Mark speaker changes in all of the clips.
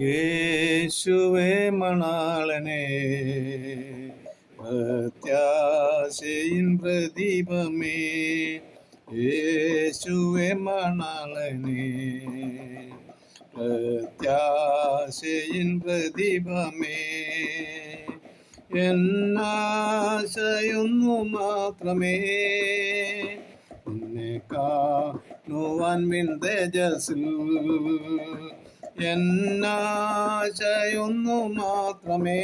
Speaker 1: യേശുവേ മണാളനെ പ്രത്യാശയിൻ പ്രദീപമേ. യേശുവേ മണാളനെ പ്രത്യാശയിൻ പ്രദീപമേ. എന്നാശയൊന്നു മാത്രമേ എന്നെ കാണുവാൻ മിൻ തേജസ്സിൽ എന്നാശയൊന്നു മാത്രമേ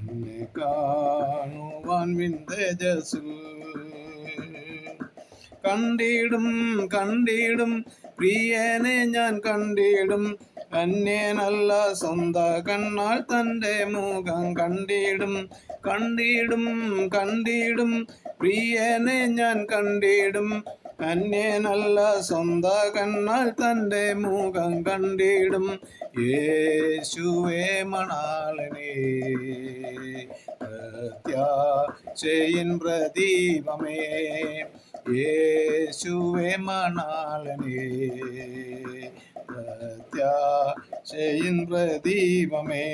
Speaker 1: എന്നെ കാണുവാൻ മിൻ തേജസ്സിൽ കണ്ടിടും കണ്ടിടും. പ്രിയനെ ഞാൻ കണ്ടിടും. അന്യനല്ല സ്വന്ത കണ്ണാൽ തന്റെ മുഖം കണ്ടിടും. കണ്ടിടും കണ്ടിടും. പ്രിയനെ ഞാൻ കണ്ടിടും. അന്യനല്ല സ്വന്ത കണ്ണാൽ തന്റെ മുഖം കണ്ടിടും. യേശുവേ മണാളനെ പ്രത്യാശയിൻ പ്രദീപമേ. യേശുവേ മണാളനെ പ്രത്യാശയിൻ പ്രദീപമേ.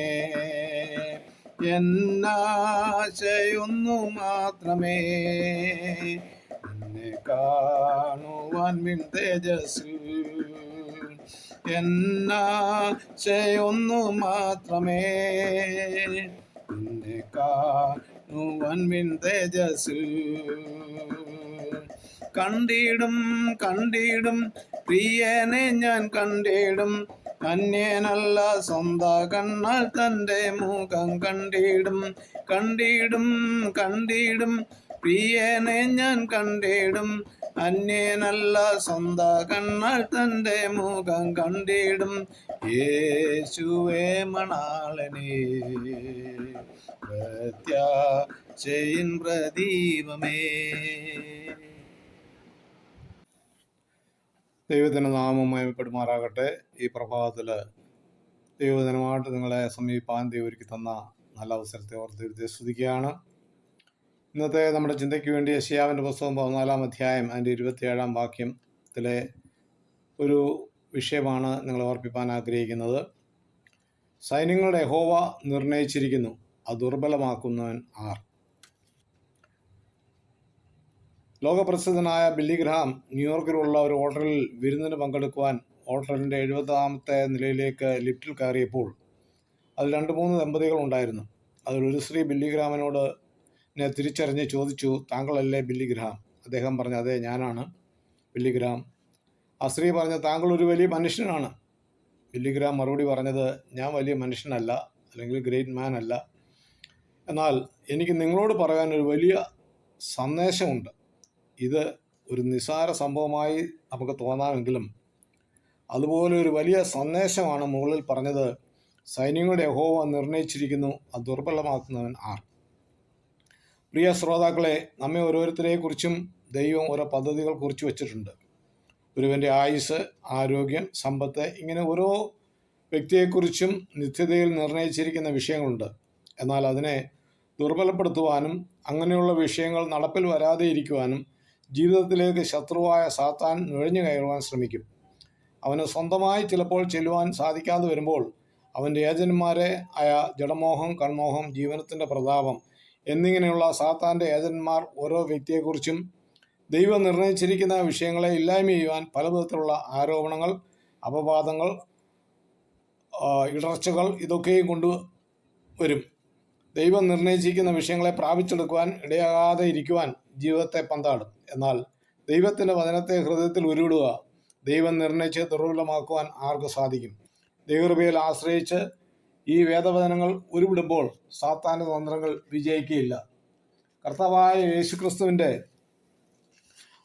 Speaker 1: എന്നാശയൊന്നു മാത്രമേ എന്നെ കാണുവാൻ മിൻ തേജസ്സിൽ എന്നാശയൊന്നു മാത്രമേ നിന്നെ കാണുവാൻ മിൻ തേജസ്സിൽ കണ്ടിടും കണ്ടിടും പ്രിയനെ ഞാൻ കണ്ടിടും. അന്യനല്ല സ്വന്ത കണ്ണാൽ തന്റെ മുഖം കണ്ടിടും. കണ്ടിടും കണ്ടിടും പ്രിയനെ ഞാൻ കണ്ടിടും. അന്യനല്ല സ്വന്ത കണ്ണാൽ തന്റെ മുഖം കണ്ടിടും. യേശുവേ മണാളനെ പ്രത്യാശയിൻ പ്രദീപമേ. ദൈവത്തിന്റെ നാമം മയപ്പെടുമാറാകട്ടെ. ഈ പ്രഭാതത്തിൽ ദൈവദിനമായിട്ട് നിങ്ങളെ സമീപാൻ ഒരുക്കി തന്ന നല്ല അവസരത്തെ ഓർത്ത് സ്തുതിക്കുകയാണ്. ഇന്നത്തെ നമ്മുടെ ചിന്തയ്ക്ക് വേണ്ടി യശയാവിന്റെ പുസ്തകം പതിനാലാം അധ്യായം അതിന്റെ ഇരുപത്തിയേഴാം വാക്യത്തിലെ ഒരു വിഷയമാണ് നിങ്ങൾ ഓർപ്പിപ്പാൻ ആഗ്രഹിക്കുന്നത്. സൈന്യങ്ങളുടെ ഹോവ നിർണയിച്ചിരിക്കുന്നു അത് ദുർബലമാക്കുന്നവൻ ആർ? ലോകപ്രസിദ്ധനായ ബില്ലി ഗ്രഹാം ന്യൂയോർക്കിലുള്ള ഒരു ഹോട്ടലിൽ വിരുന്നിന് പങ്കെടുക്കുവാൻ ഹോട്ടലിന്റെ എഴുപതാമത്തെ നിലയിലേക്ക് ലിഫ്റ്റിൽ കയറിയപ്പോൾ അതിൽ രണ്ട് മൂന്ന് ദമ്പതികൾ ഉണ്ടായിരുന്നു. അതിലൊരു ശ്രീ ഗ്രഹാമിനോട് എന്നെ തിരിച്ചറിഞ്ഞ് ചോദിച്ചു താങ്കളല്ലേ ബില്ലി ഗ്രഹാം അദ്ദേഹം പറഞ്ഞു അതെ ഞാനാണ് ബില്ലി ഗ്രഹാം ആ സ്ത്രീ പറഞ്ഞു താങ്കൾ ഒരു വലിയ മനുഷ്യനാണ്. ബില്ലി ഗ്രഹാം മറുപടി പറഞ്ഞത് ഞാൻ വലിയ മനുഷ്യനല്ല അല്ലെങ്കിൽ ഗ്രേറ്റ് മാൻ അല്ല. എന്നാൽ എനിക്ക് നിങ്ങളോട് പറയാൻ ഒരു വലിയ സന്ദേശമുണ്ട്. ഇത് ഒരു നിസാര സംഭവമായി നമുക്ക് തോന്നാമെങ്കിലും അതുപോലെ ഒരു വലിയ സന്ദേശമാണ് മുകളിൽ പറഞ്ഞത്. സൈന്യങ്ങളുടെ യഹോവ നിർണയിച്ചിരിക്കുന്നു. അത് ദുർബലമാക്കുന്നവൻ ആർ? പ്രിയ ശ്രോതാക്കളെ നമ്മെ ഓരോരുത്തരെക്കുറിച്ചും ദൈവം ഓരോ പദ്ധതികൾ കുറിച്ച് വച്ചിട്ടുണ്ട്. ഒരുവന്റെ ആയുസ് ആരോഗ്യം സമ്പത്ത് ഇങ്ങനെ ഓരോ വ്യക്തിയെക്കുറിച്ചും നിത്യതയിൽ നിർണയിച്ചിരിക്കുന്ന വിഷയങ്ങളുണ്ട്. എന്നാൽ അതിനെ ദുർബലപ്പെടുത്തുവാനും അങ്ങനെയുള്ള വിഷയങ്ങൾ നടപ്പിൽ വരാതെ ഇരിക്കുവാനും ജീവിതത്തിലേക്ക് ശത്രുവായ സാത്താൻ നുഴഞ്ഞു കയറുവാൻ ശ്രമിക്കും. അവന് സ്വന്തമായി ചിലപ്പോൾ ചെല്ലുവാൻ സാധിക്കാതെ വരുമ്പോൾ അവന്റെ ഏജന്മാരെ ആയ ജഡമോഹം കൺമോഹം ജീവനത്തിന്റെ പ്രതാപം എന്നിങ്ങനെയുള്ള സാത്താന്റെ ഏജന്മാർ ഓരോ വ്യക്തിയെക്കുറിച്ചും ദൈവം നിർണയിച്ചിരിക്കുന്ന വിഷയങ്ങളെ ഇല്ലായ്മ ചെയ്യുവാൻ പല വിധത്തിലുള്ള ആരോപണങ്ങൾ അപവാദങ്ങൾ ഇടർച്ചകൾ ഇതൊക്കെയും കൊണ്ട് വരും. ദൈവം നിർണയിച്ചിരിക്കുന്ന വിഷയങ്ങളെ പ്രാപിച്ചെടുക്കുവാൻ ഇടയാകാതെ ഇരിക്കുവാൻ ജീവിതത്തെ പന്താടും. എന്നാൽ ദൈവത്തിന്റെ വചനത്തെ ഹൃദയത്തിൽ ഉരുവിടുക ദൈവം നിർണയിച്ച് ദുർബലമാക്കുവാൻ ആർക്ക് സാധിക്കും? ദൈവകൃപയിൽ ആശ്രയിച്ച് ഈ വേദവചനങ്ങൾ ഉരുവിടുമ്പോൾ സാത്താന്റെ തന്ത്രങ്ങൾ വിജയിക്കുകയില്ല. കർത്താവായ യേശുക്രിസ്തുവിന്റെ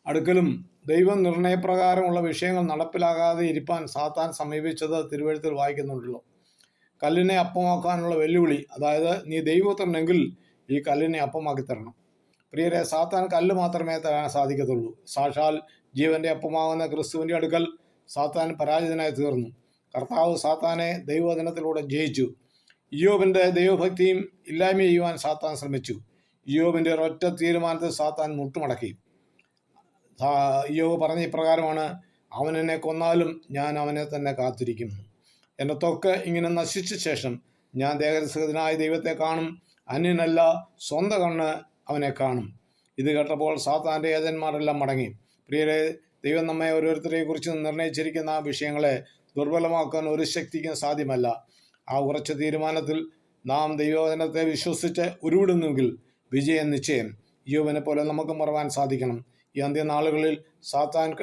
Speaker 1: അടുക്കലും ദൈവം നിർണയപ്രകാരമുള്ള വിഷയങ്ങൾ നടപ്പിലാകാതെ ഇരിപ്പാൻ സാത്താൻ സമീപിച്ചത് തിരുവഴുത്തിൽ വായിക്കുന്നുണ്ടല്ലോ. കല്ലിനെ അപ്പമാക്കാനുള്ള വെല്ലുവിളി അതായത് നീ ദൈവത്തിനുണ്ടെങ്കിൽ ഈ കല്ലിനെ അപ്പമാക്കി തരണം. പ്രിയരെ സാത്താൻ കല്ല് മാത്രമേ തരാൻ സാധിക്കത്തുള്ളൂ. സാക്ഷാൽ ജീവന്റെ അപ്പമാകുന്ന ക്രിസ്തുവിന്റെ അടുക്കൽ സാത്താൻ പരാജിതനായി തീർന്നു. കർത്താവ് സാത്താനെ ദൈവവചനത്തിലൂടെ ജയിച്ചു. യോബിന്റെ ദൈവഭക്തിയും ഇല്ലായ്മ ചെയ്യുവാൻ സാത്താൻ ശ്രമിച്ചു. യോബിന്റെ ഒരൊറ്റ തീരുമാനത്തിൽ സാത്താൻ മുട്ടുമടക്കി. യോബ് പറഞ്ഞ ഇപ്രകാരമാണ് അവൻ എന്നെ കൊന്നാലും ഞാൻ അവനെ തന്നെ കാത്തിരിക്കും. എന്റെ ത്വക്ക് ഇങ്ങനെ നശിച്ച ശേഷം ഞാൻ ദേഹരസകനായ ദൈവത്തെ കാണും. അന്യനല്ല സ്വന്തം കണ്ണ് അവനെ കാണും. ഇത് കേട്ടപ്പോൾ സാത്താന്റെ ഏജന്മാരെല്ലാം മടങ്ങി. പ്രിയരെ ദൈവം നമ്മെ ഓരോരുത്തരെ കുറിച്ച് നിർണയിച്ചിരിക്കുന്ന വിഷയങ്ങളെ ദുർബലമാക്കാൻ ഒരു ശക്തിക്കും സാധ്യമല്ല. ആ ഉറച്ച തീരുമാനത്തിൽ നാം ദൈവവചനത്തെ വിശ്വസിച്ച് ഉരുവിടുന്നുവെങ്കിൽ വിജയം നിശ്ചയം. യോവനെ പോലെ നമുക്ക് മറവാൻ സാധിക്കണം. ഈ അന്ത്യനാളുകളിൽ സാത്താൻ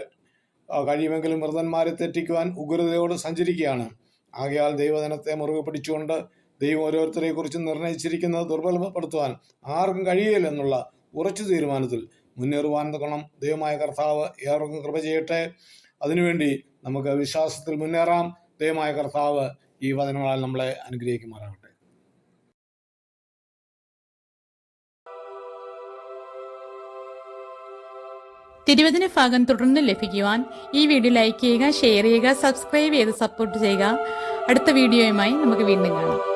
Speaker 1: കഴിയുമെങ്കിലും മൃതന്മാരെ തെറ്റിക്കുവാൻ ഉഗ്രതയോട് സഞ്ചരിക്കുകയാണ്. ആകയാൽ ദൈവജനത്തെ മുറുകെ പിടിച്ചുകൊണ്ട് ദൈവം ഓരോരുത്തരെ കുറിച്ച് നിർണയിച്ചിരിക്കുന്നത് ദുർബലപ്പെടുത്തുവാൻ ആർക്കും കഴിയില്ലെന്നുള്ള ഉറച്ചു തീരുമാനത്തിൽ മുന്നേറുവാൻ തുടങ്ങണം ദൈവമായ കർത്താവ് ഏവർക്കും കൃപ ചെയ്യട്ടെ. അതിനുവേണ്ടി നമുക്ക് വിശ്വാസത്തിൽ മുന്നേറാം. ദയമായ കർത്താവ് ഈ വചനങ്ങളാൽ നമ്മളെ അനുഗ്രഹിക്കുമാറാകട്ടെ.
Speaker 2: തിരുവചന ഭാഗം തുടർന്ന് ലഭിക്കുവാൻ ഈ വീഡിയോ ലൈക്ക് ചെയ്യുക ഷെയർ ചെയ്യുക സബ്സ്ക്രൈബ് ചെയ്ത് സപ്പോർട്ട് ചെയ്യുക. അടുത്ത വീഡിയോയുമായി നമുക്ക് വീണ്ടും കാണാം.